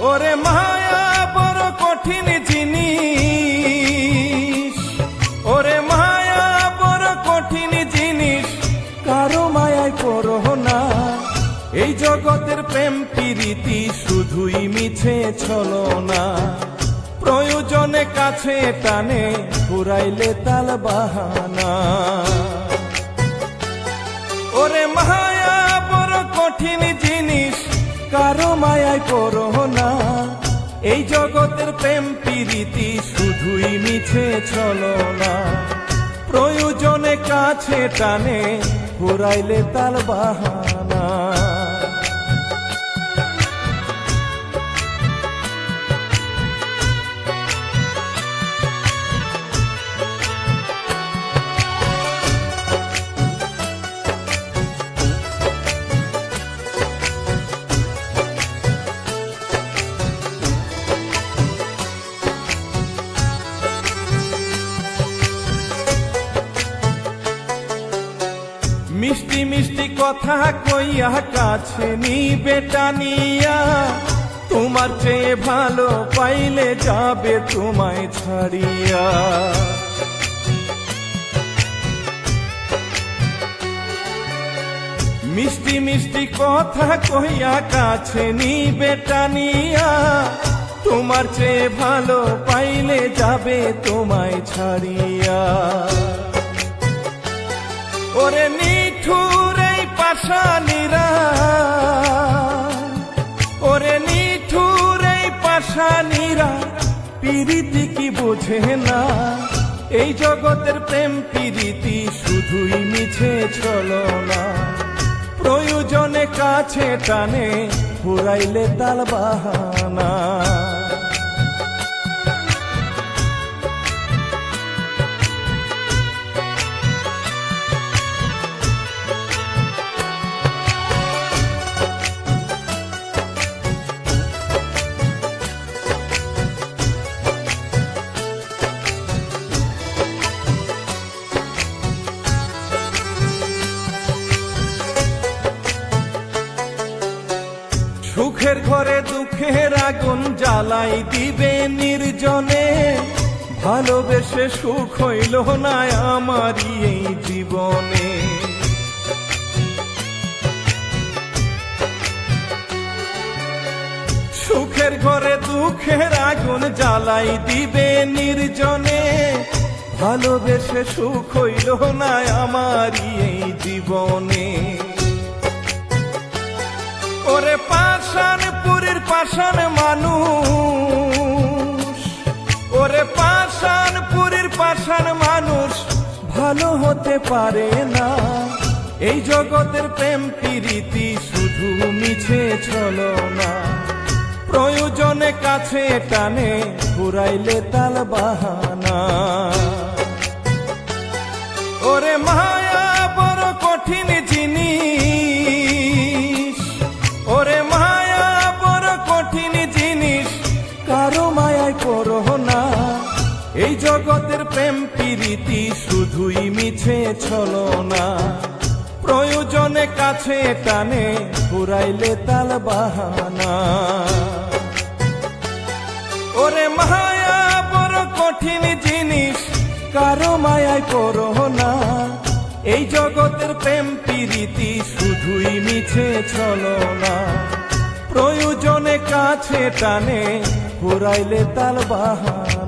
ওরে মায়া বড় কঠিন জিনিস। ওরে মায়া বড় কঠিন জিনিস, কারও মায়ায় করো না। এই জগতের প্রেম প্রীতি শুধুই মিছে ছলো না প্রয়োজনে কাছে টানে, পুরাইলে তাল বাহানা। ওরে মায়া বড় কঠিন জিনিস, কারও মায়ায় না এই জগতের প্রেম প্রীতি শুধুই মিছে চলো না। প্রয়োজনে কাছে টানে ঘুরাইলে তার বাহানা। মিষ্টি মিষ্টি কথা কইয়া কাছে নি বেটা নিয়া। তোমার চেয়ে ভালো পাইলে যাবে তোমায় ছাড়িয়া। মিষ্টি মিষ্টি কথা কইয়া কাছে নি বেটা নিয়া। তোমার চেয়ে ভালো পাইলে যাবে তোমায় ছাড়িয়া। ওরে নিঠুর এই পাশানিরা ওরে নিঠুর এই পাশানিরা পিরিতি কি বোঝে না? এই জগতের প্রেম পিরিতি শুধুই মিছে চলো না। প্রয়োজনে কাছে টানে ফুরাইলে তাল বাহানা। সুখের ঘরে দুঃখের আগুন জ্বালাই দিবে নির্জনে। ভালোবেসে সুখ হইল না আমারই এই জীবনে। সুখের ঘরে দুঃখের আগুন জ্বালাই দিবে নির্জনে। ভালোবেসে সুখ হইল না আমারই এই জীবনে। পাশান মানুষ। ওরে পাশানপুরের পাশান মানুষ, ভালো হতে পারে না। এই জগতের প্রেম প্রীতি শুধু মিছে চলো না। প্রয়োজনে কাছে টানে, ঘুরাইলে তাল বাহানা। প্রেম প্রীতি শুধুই মিছে ছলো না প্রয়োজনে কাছে টানে, ঘুরাইলে তাল বাহানা। ওরে মায়া, বড় কঠিন জিনিস, কারও মায়ায় করো না। এই জগতের প্রেম প্রীতি শুধুই মিছে ছলো না প্রয়োজনে কাছে টানে, ঘুরাইলে তাল বাহানা।